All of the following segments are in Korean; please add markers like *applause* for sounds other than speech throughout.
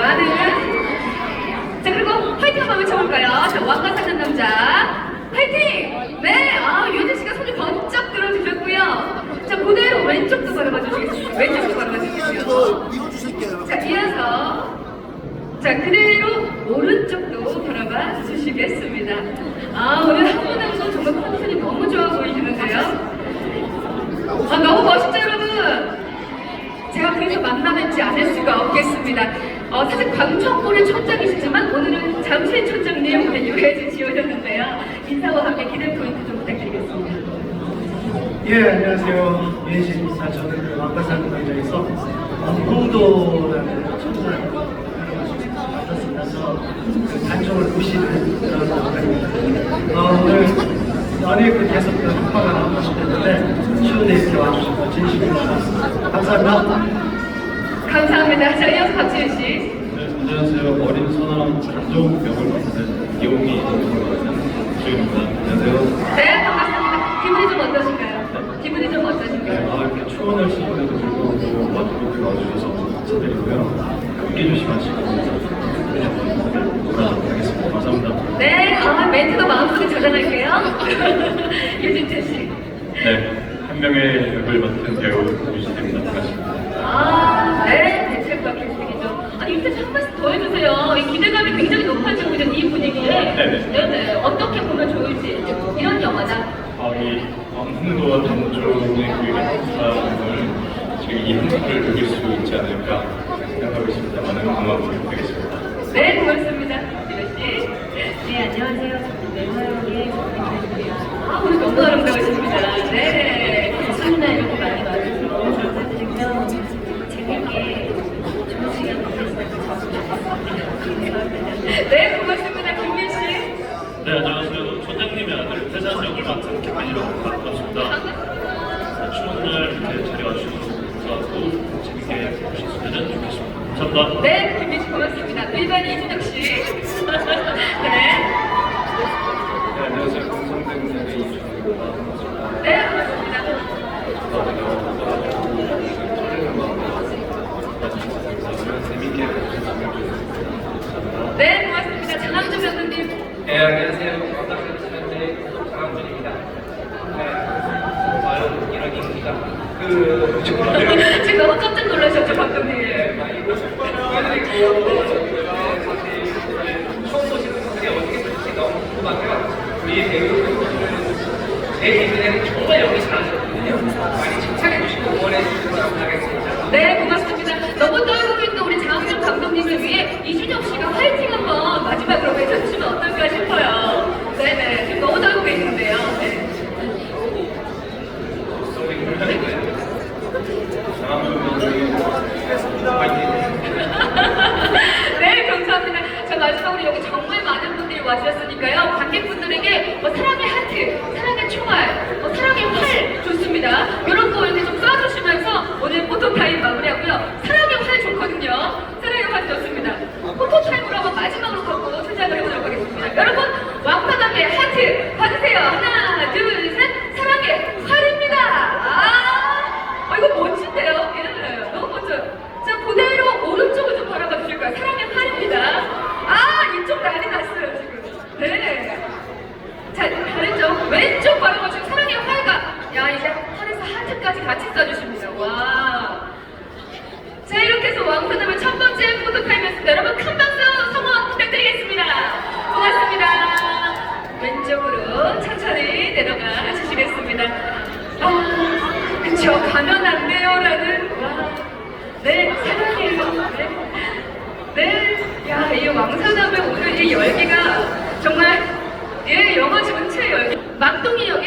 많은 자 그리고 화이팅 한번 외쳐볼까요? 자 왕가 사는 남자 화이팅! 네, 아 유진 씨가 손이 번쩍 들어주셨고요. 자 그대로 왼쪽도 바라봐 주시겠습니다. 왼쪽도. 이거 이어주실게요. 자 이어서 자 그대로 오른쪽도 바라봐 주시겠습니다. 아 오늘 한분 한분 정말 컨디션이 너무 좋아 보이시는데요. 아 너무 멋있죠 여러분. 제가 그래서 만나뵙지 않을 수가 없겠습니다. 어, 사실 광천골의 천장이시지만 오늘은 잠실 우리 유해진 씨 오셨는데요. 인사와 함께 기대 포인트 좀 부탁드리겠습니다. 예, 안녕하세요. 예신입니다. 저는 그 왕가산 남자에서 왕봉도라는 천사를 맡았습니다. 그 단종을 모시는 그런 역할입니다. 어, 오늘 연예 그 계속 그 한파가 나오고 싶었는데 추운데 이렇게 와주셔서 진심으로. 감사합니다. 감사합니다. 자 이어서 박지윤 씨. 네, 안녕하세요. 어린 선암 감정병을 맡은 이용이 주입니다. 안녕하세요. 네 반갑습니다. 기분이 좀 어떠신가요? 기분이 좀 네, 어떠신가요? 아, 이렇게 추운 날씨인데도 불구하고 와주고 와주셔서 감사드리고요. 돌아가도록 하겠습니다. 감사합니다. 네, 아, 멘트도 마음속에 저장할게요. 유진태 *laughs* 씨. 네, 한 명의 역을 맡은 배우 유진입니다. 반갑습니다. 아, 네, 대책과 캐스팅이죠. 아니, 유진태 씨한 말씀 더 해주세요. 이 기대감이 굉장히 높아지고 있는 이 분위기에. 네네. 네네. 어떻게 보면 좋을지. 이런 영화다. 아, 이 왕풍도와 단종의 그 연사를 지금 이 한국을 느낄 수 있지 않을까 생각하고 있습니다. 많은 응원 부탁드리겠습니다. 네, 고맙습니다. 지현 씨. 네, 안녕하세요. 저는 멤버역의 정민철이고요. 아, 오늘 너무 아름다우십니다. 네. 수요일날 이렇게 많이 와주셔서 너무 감사드리고요. 재밌게 좋은 시간 보내시면 감사합니다. 네, 고맙습니다. 김민 씨. 네, 안녕하세요. 촌장님의 태산 역을 맡은 김한이라고 반갑습니다. 추운 날 이렇게 자리 와주셔서 감사하고 재밌게 보셨으면 좋겠습니다. 감사합니다. 네, 김민 씨 고맙습니다. 일반 이준혁 씨. 네. 네, 안녕하세요. 공성대문의 이준입니다. 반갑습니다. 네, 고맙습니다. 재밌게 보셨으면 좋겠습니다. 네, 고맙습니다. 장항준 감독님. 네, 안녕하세요. 반갑습니다. 강원준입니다. 네, 과연 이런 인기가 그 지금 너무 깜짝 놀라셨죠? 보여드리고 네, 처음 보시는 분들이 어떻게 볼지 너무 궁금하고요. 우리 배우분들은 제 기준에는 정말 연기 잘하셨거든요. 많이 칭찬해 주시고 응원해 주시면 감사하겠습니다. 네, 고맙습니다. 너무 떨고 있는 우리 장항준 감독님을 위해 이준혁 씨가 화이팅 한번 마지막으로 외쳐주시면 어떨까 싶어요. 맨날 아 그쵸. 가면 안 돼요라는 와, 네 사랑해요. 네. 네야이 왕사담의 오늘 이 열기가 정말 예 영화 전체 열기. 막둥이 열기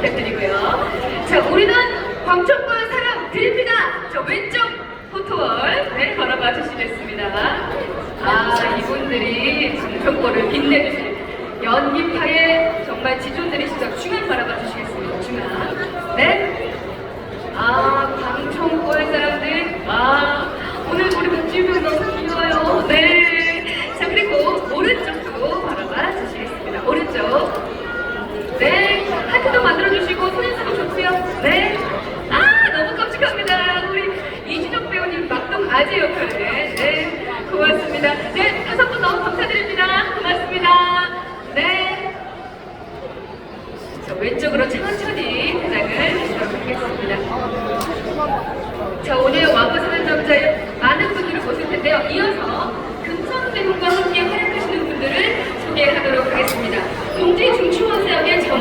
부탁드리고요. 자, 우리는 광천구의 사랑 드립니다. 저 왼쪽 포토월 네, 걸어봐 주시겠습니다. 아, 이분들이 광천구를 빛내주신 연기파의 정말 지존들이시죠. 중앙 걸어봐 주시겠습니다. 중앙. 네. 아, 광천구의 사람들. 아, 오늘 우리 박지윤 너무 귀여워요. 네.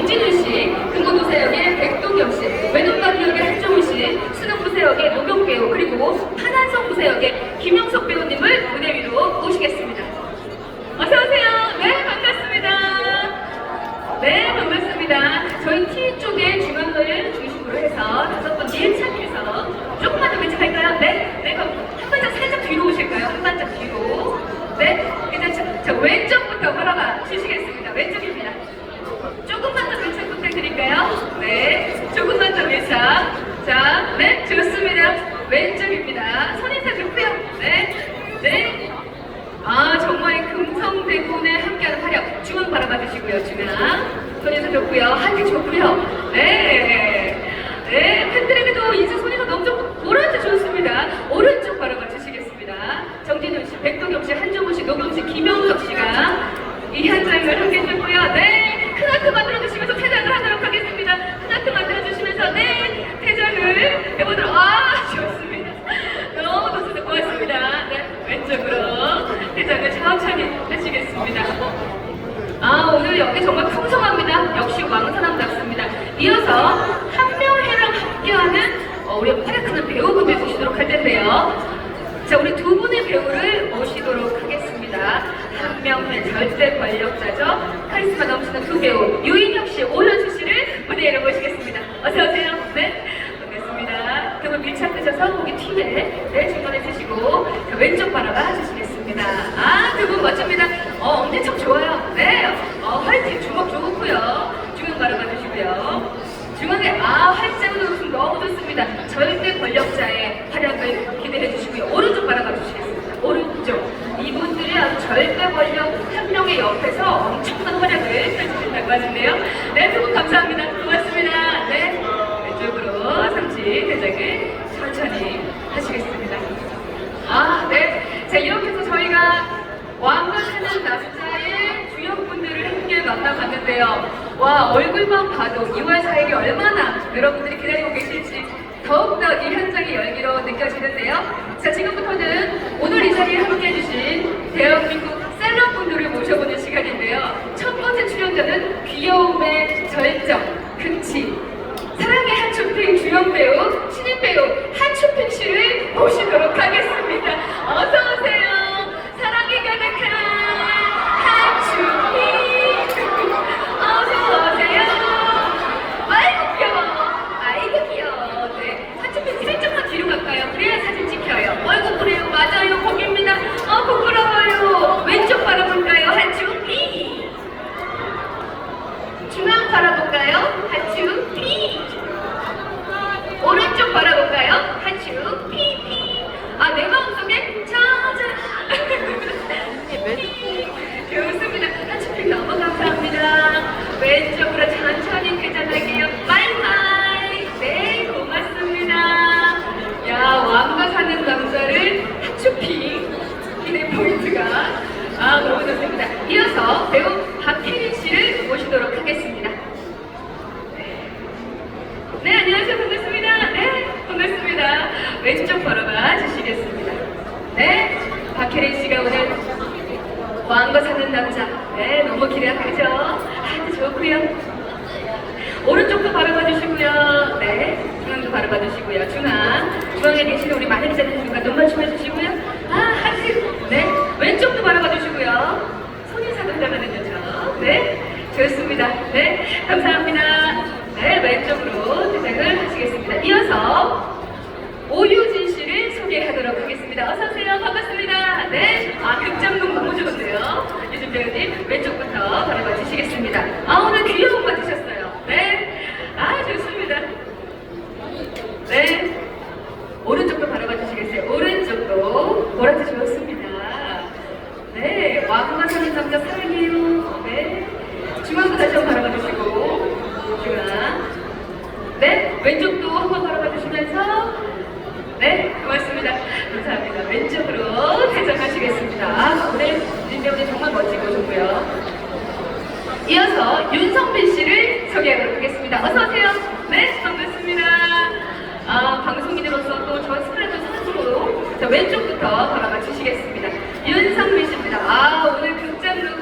정진우 씨, 금고도사 역의 백동경 씨, 외눈박이 역의 한정우 씨, 수능부사 역의 노경 배우, 그리고 한한성 부사 역의 김영석 배우님을 무대 위로 모시겠습니다. 어서오세요. 네, 반갑습니다. 네, 반갑습니다. 저희 T 쪽에 중앙을 중심으로 해서 다섯 분 밀착해서 조금만 더 밀착할까요? 네, 네, 그럼 한 발짝 살짝 뒤로 오실까요? 한 발짝 뒤로. 네, 괜찮죠? 자, 왼쪽부터 바라봐 주시겠습니다. 왼쪽입니다. 조금만 더 밀착 부탁드릴까요? 네, 조금만 더 밀착. 자, 네, 좋습니다. 왼쪽입니다. 손인사 좋고요. 네, 네. 아 정말 금성대군에 함께하는 활약 중앙 바라봐 주시고요 중앙 손에서 좋고요. 하트 좋고요. 네, 네 팬들에게도 인사 손에서 너무 좋고 오른쪽 좋습니다 오른쪽 바라봐 주시겠습니다 정진훈 씨, 백동엽 씨, 한정우 씨, 노경 씨, 김영석 씨가 이 현장을 함께 해주고요 네큰 하트 만들어 주시면서 퇴장을 하도록 하겠습니다 큰 하트 만들어 주시면서 네 퇴장을 해보도록 아 좋습니다 너무 좋습니다 고맙습니다 네 왼쪽으로 대장을 천천히 하시겠습니다. 아 오늘 여기 정말 풍성합니다. 역시 왕사남답습니다. 이어서 한명회랑 함께하는 어, 우리 활약하는 배우분들 모시도록 할 텐데요. 자 우리 두 분의 배우를 모시도록 하겠습니다. 한명회 절대 권력자죠. 카리스마 넘치는 두 배우 유인혁 씨, 오현수 씨를 무대에 모시겠습니다. 어서 오세요. 네. 반갑습니다. 그러면 밀착하셔서 거기 뒤에 네, 중간에 드시고 자, 왼쪽 바라봐 주시겠습니다. 아, 두 분 멋집니다. 어, 엄지척 좋아요. 네. 어, 화이팅 주먹 좋고요. 중앙 바라봐 주시고요. 중앙에 아, 활짝으로 웃음 너무 좋습니다. 절대 권력자의 활약을 기대해 주시고요. 오른쪽 바라봐 주시겠습니다. 오른쪽. 이분들이 아주 절대 권력 한 명의 옆에서 엄청난 활약을 펼쳐준다고 하시네요. 네, 두분 감사합니다. 고맙습니다. 네. 왼쪽으로 삼치 대장을 천천히 하시겠습니다. 아, 네. 자, 이렇게 해서 저희가 왕관하는 남자의 주역분들을 함께 만나봤는데요. 와, 얼굴만 봐도 2월 4일이 얼마나 여러분들이 기다리고 계실지 더욱더 이 현장의 열기로 느껴지는데요. 자, 지금부터는 오늘 이 자리에 함께 해주신 대한민국 셀럽분들을 모셔보는 시간인데요. 첫 출연자는 귀여움의 절정, 그치. 사랑의 한초핑 주연 배우, 신인 배우 한초핑 씨를 모시도록 하겠습니다. 어서 오세요. 사랑이 가득한 한초핑. 어서 오세요. 아이고 귀여워. 아이고 귀여워. 네. 한초핑 살짝만 뒤로 갈까요? 그래야 사진 찍혀요. 아이고 그래요. 맞아요. 거기입니다. 어 부끄러워요. 왼쪽 바라볼까요? 한초핑. 중앙 바라볼까요? 하츄 피. 오른쪽 바라볼까요? 하츄 피피. 아 내 마음속에 짜잔. 피. 좋습니다. 하츄 피 너무 감사합니다. 왼쪽으로 천천히 회전할게요. 빠이빠이. 네 고맙습니다. 야 왕과 사는 남자를 하츄 피. 기대 포인트가. 아 너무 좋습니다. 이어서 배우 박혜린 씨를 모시도록 하겠습니다. 네 안녕하세요 반갑습니다. 네 반갑습니다. 왼쪽 바라봐 주시겠습니다. 네 박혜린 씨가 오늘 왕과 사는 남자 네 너무 기대가 크죠? 아주 좋고요. 오른쪽도 바라봐 주시고요. 네, 중앙도 바라봐 주시고요. 중앙, 중앙에 계시는 우리 마늘 기자님과 눈 맞춤 해 주시고요. 아, 하트. 네, 왼쪽도 바라봐 주시고요. 손인사도 해달라는 여죠. 네, 좋습니다. 네, 감사합니다. 모셨습니다. 어서오세요. 네, 반갑습니다. 아, 방송인으로서 또 저스프레드 선수로 자, 왼쪽부터 걸어가 주시겠습니다. 윤상민 씨입니다. 아, 오늘 극장룩,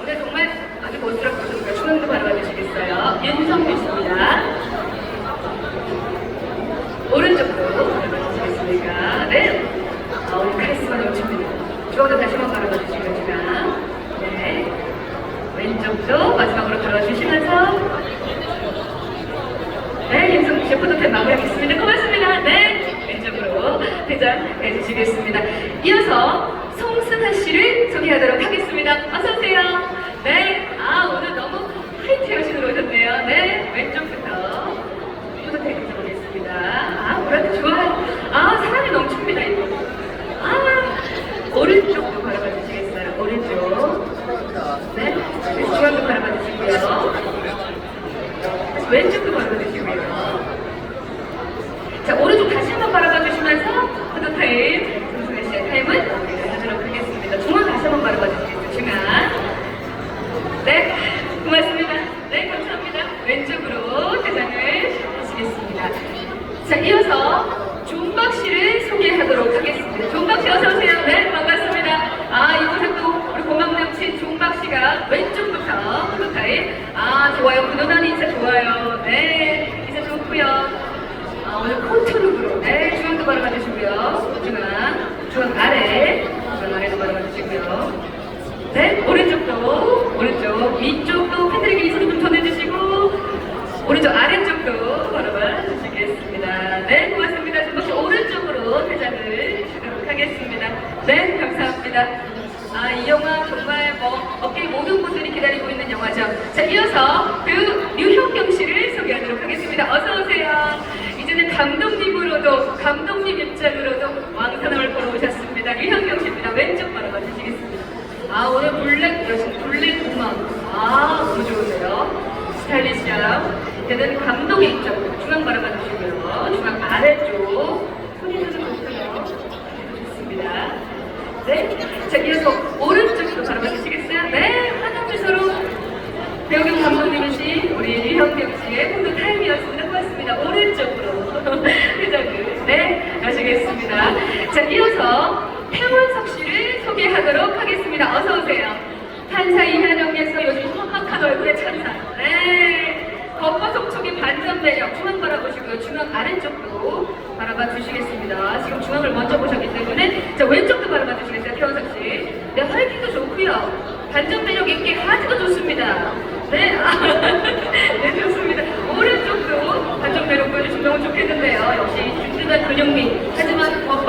오늘 정말 아주 멋스럽거든요. 중앙도 걸어가 주시겠어요. 윤상민 씨입니다. 오른쪽으로 걸어가 주시겠습니까? 네. 아, 카리스마 넘칩니다. 중앙도 다시 한번 걸어가 주시겠습니다. 네. 왼쪽도 마지막으로 걸어가 주시면서 씨 포토타임 마무리하겠습니다. 고맙습니다. 네, 왼쪽으로 퇴장해 주시겠습니다. 이어서 송승하 씨를 소개하도록 하겠습니다. 어서오세요. 네, 아, 오늘 너무 화이트 여신으로 오셨네요. 네, 왼쪽부터 포토타임 해보겠습니다. 아, 뭐랄까 좋아요. 아, 사랑이 넘칩니다, 이거. 아, 오른쪽도 바라봐 주시겠어요? 오른쪽. 네, 중앙도 바라봐 주시고요. 왼쪽도 바라봐주시고요. 자, 오른쪽 다시 한번 바라봐주시면서 포토 타임, 정승혜 씨의 타임은 마무리를 하도록 하겠습니다. 중앙 다시 한번 바라봐주시겠어요? 중앙. 네, 고맙습니다. 네, 감사합니다. 왼쪽으로 대장을 하시겠습니다. 자, 이어서 종박 씨를 소개하도록 하겠습니다. 종박 씨 어서오세요. 네, 반갑습니다. 아, 이곳에 또 우리 고막 남친 종박 씨가 왼쪽부터 포토 타임. 아, 좋아요. 훈훈한 인사 좋아요. 네, 인사 좋고요. 아, 오늘 컨트롤로 네, 중앙도 바라봐 주시고요. 중앙, 중앙 아래, 중앙 아래도 바라봐 주시고요. 네, 오른쪽도, 오른쪽, 위쪽도 팬들에게 인사 좀 전해주시고, 오른쪽 아래쪽도 바라봐 주시겠습니다. 네, 고맙습니다. 지금 혹시 오른쪽으로 퇴장을 주도록 하겠습니다. 네, 감사합니다. 아, 이 영화 정말 뭐, 업계 모든 분들이 기다리고 있는 영화죠. 자, 이어서 배우 류현경 씨를 소개하도록 하겠습니다. 어서오세요. 이제는 감독님으로도, 감독님 입장으로도 왕산을 보러 오셨습니다. 류현경 씨입니다. 왼쪽 바라봐 주시겠습니다. 아, 오늘 블랙 여신, 블랙 우먼. 아, 너무 좋으세요. 스타일리시하고. 이제는 감독의 입장으로 중앙 바라봐 주시고요. 중앙 아래쪽. 손이 좀 좋고요. 좋습니다. 네. 자, 이어서 오른쪽으로 바라봐 주시겠어요? 네. 환영 미소로 배우경 감독님이신 우리 류현경 씨의 포토 타임이었습니다. 고맙습니다. 오른쪽으로 *laughs* 회장을 네 하시겠습니다. 자, 이어서 태원석 씨를 소개하도록 하겠습니다. 어서 오세요. 판사 이하정에서 요즘 험악한 얼굴의 천사. 네. 겉보속촉의 반전 매력 중앙 바라보시고요. 중앙 아래쪽도 바라봐 주시겠습니다. 지금 중앙을 먼저 보셨기 때문에 자 왼쪽도 바라봐 주시겠어요, 태원석 씨. 네, 화이팅도 좋고요. 반전 매력 있게 하트도 좋습니다. 네, 아, *laughs* 네 좋습니다. 오른쪽도 반전 매력 보여주시면 좋겠는데요. 역시 든든한 근육미. 하지만 겉